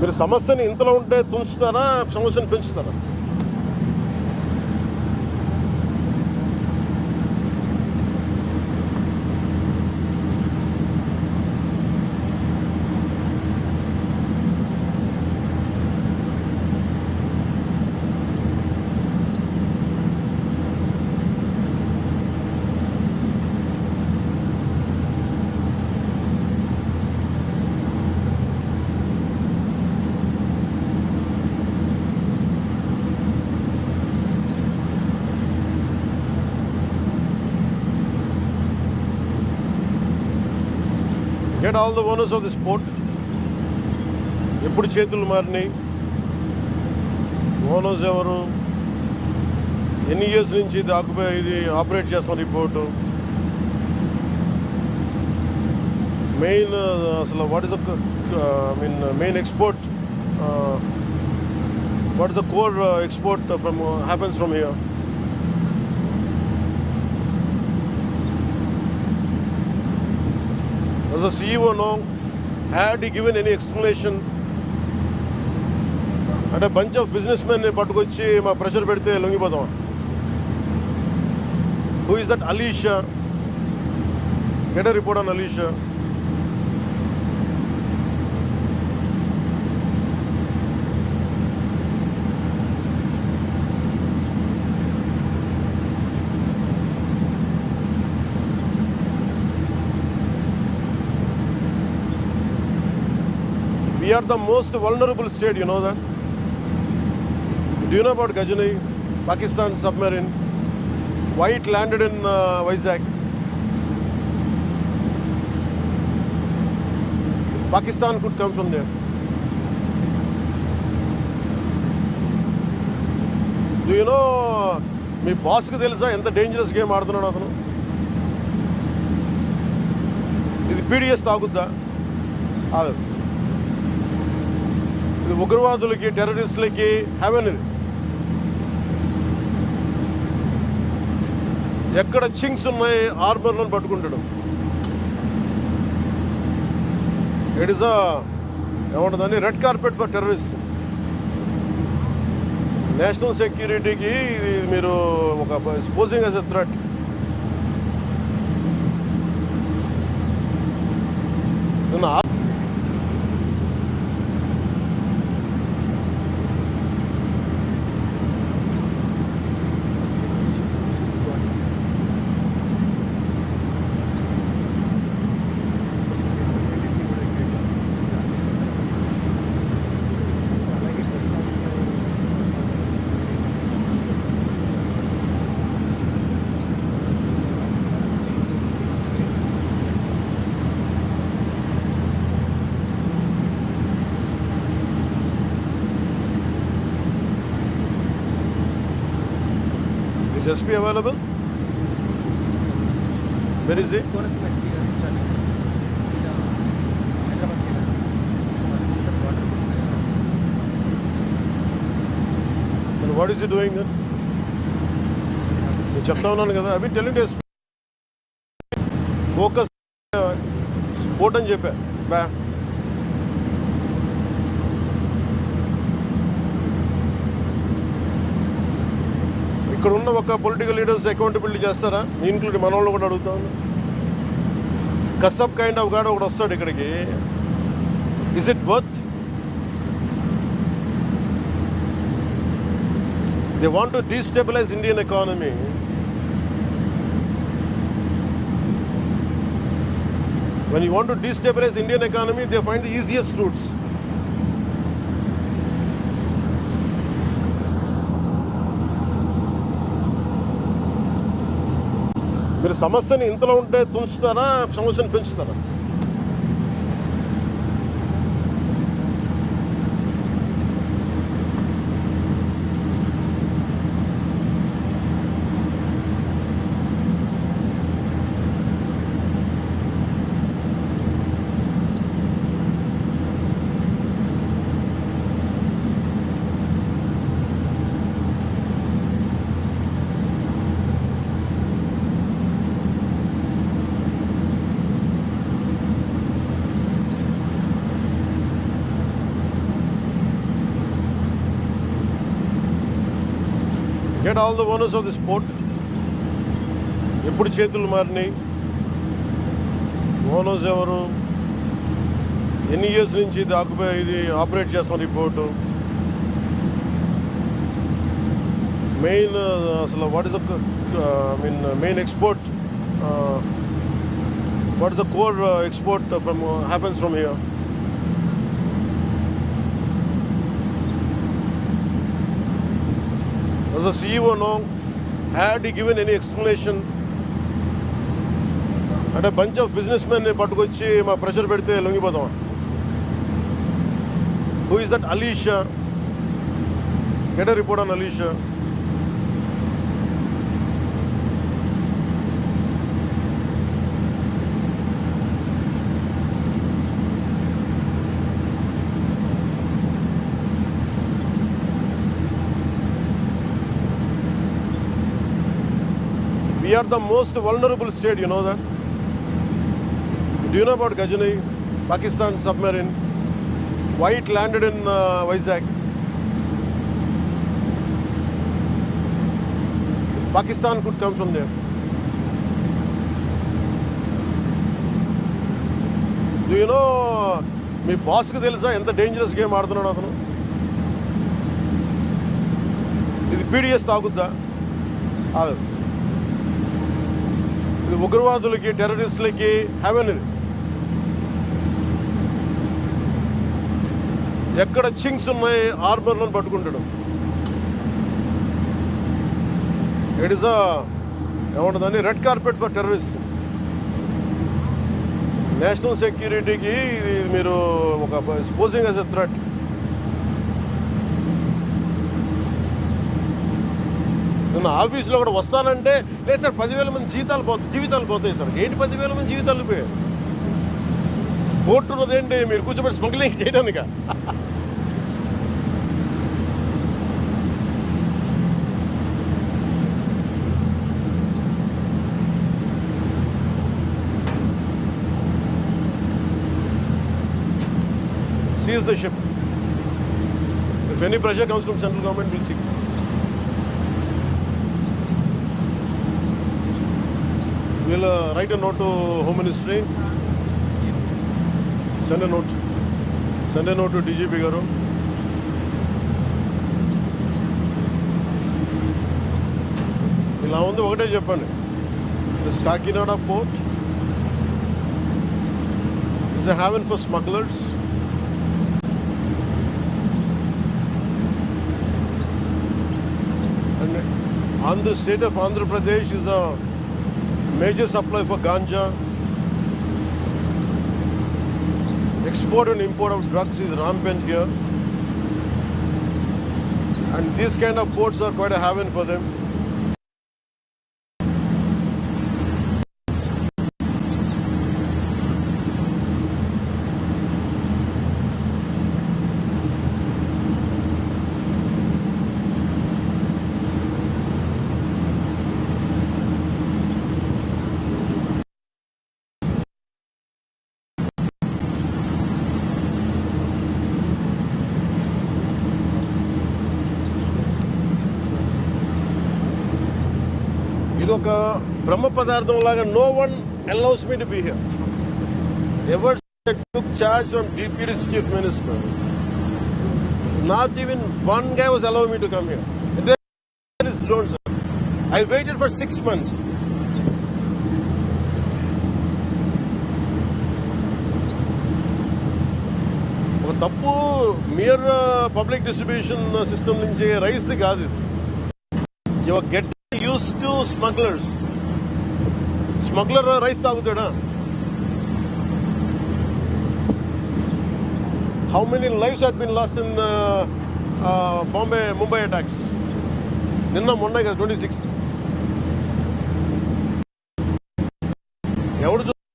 మీరు సమస్యని ఇంతలో ఉంటే తుంచుతారా సమస్యను పెంచుతారా? Get all the owners of the sport ఎప్పుడు చేతులు మారినాయి? ఓనర్స్ ఎవరు? ఎన్ని ఇయర్స్ నుంచి ఇది ఆక్యుపై ఇది ఆపరేట్ చేస్తున్న రిపోర్టు మెయిన్ అసలు what is the I mean main export what is the core export from happens from here Does the CEO now Had he given any explanation? అంటే bunch of business men పట్టుకొచ్చి మా pressure పెడితే లొంగిపోతాం. Who is that Alisha get report on Alisha are the most vulnerable state you know that డ్ you know about Ghazni Pakistan submarine white landed in Vizag Pakistan could comes from there you know మీ బాస్కి తెలుసా ఎంత dangerous game ఆడుతున్నాడు అతను? ఇది PDS తాగుద్దా? అదే ఉగ్రవాదులకి టెర్రరిస్టులకి haven ఇది. ఎక్కడ చింగ్స్ ఉన్నాయి ఆర్మర్లను పట్టుకుంటాడు. It is ఏమంటుందని red carpet for terrorist national సెక్యూరిటీకి ఇది మీరు ఒక exposing as a threat Is SP available? Where is he? వాళ్ళ sister water Then what is he doing then? నేను చెప్తా ఉన్నాను కదా అవి టెలింగ్ ఫోకస్ స్పోర్ట్ అని చెప్పా బా ఇక్కడ ఉన్న ఒక పొలిటికల్ లీడర్స్ అకౌంటబిలిటీ చేస్తారా? ఇంక్లూడ్ మన వాళ్ళు కూడా అడుగుతాను కసబ్ కైండ్ ఆఫ్ గాడ్ ఒకటి వస్తాడు ఇక్కడికి. Is it worth they want to destabilize Indian economy when you want to destabilize Indian economy, they find the easiest routes. మీరు సమస్యని ఇంతలో ఉంటే తుంచుతారా సమస్యను పెంచుతారా? Get all the owners of the sport ఎప్పుడు చేతులు మారినాయి? ఓనర్స్ ఎవరు? ఎన్ని ఇయర్స్ నుంచి ఇది ఆక్యుపై ఇది ఆపరేట్ చేస్తున్న రిపోర్టు మెయిన్ అసలు what is the mean main export what is the core export from happens from here Does the CEO know? Had he given any explanation? అంటే బంచ్ ఆఫ్ బిజినెస్ మెన్ని పట్టుకొచ్చి మా pressure పెడితే లొంగిపోతాం who is that Alisha get report on Alisha are the most vulnerable state you know that due know about Ghazni Pakistan submarine white landed in Vizag Pakistan could comes from there know మీ బాస్కి తెలుసా ఎంత dangerous game ఆడుతున్నాడు అతను? ఇది PDS తాగుద్దా? ఉగ్రవాదులకి టెర్రరిస్టులకి haven ఇది ఎక్కడ Ching's ఉన్నాయి ఆర్మర్లను పట్టుకుంటాడు. It is ఏమంటుందని red carpet for terrorist national సెక్యూరిటీకి ఇది మీరు ఒక స్పోజింగ్ యాజ్ ఎ థ్రెట్ నిన్న ఆఫీస్లో కూడా వస్తానంటే లేదు సార్ పదివేల మంది జీతాలు పో జీవితాలు పోతాయి సార్ ఏంటి పదివేల మంది జీవితాలు పోయాయి కోర్టు ఉన్నదేంటి మీరు కూర్చోబెట్టి స్మగ్లింగ్ చేయడానిక seize the ship. If any pressure comes from central government, we'll see. Will write and note home ministry Sunday note Sunday note DGP గారు. ఇలా ఉంది ఒకటే చెప్పండి. Is Kakinada port is a haven for smugglers and Andhra state of Andhra Pradesh is a major supply for ganja. Export and import of drugs is rampant here. And these kind of ports are quite a haven for them. ఇది ఒక బ్రహ్మ పదార్థం లాగా no one allows me to be here ever took charge from deputy chief minister not even one guy was allow me to come here don't sir I waited for six months ఒక తప్పు మియర్ public distribution system నుంచి రైస్ది కాదు ఇది. You get use to smugglers smuggler rice ತಾಗುತ್ತೇಣ how many lifes had been lost in Bombay Mumbai attacks ನಿನ್ನ ಮೊನ್ನೆಗೆ twenty sixth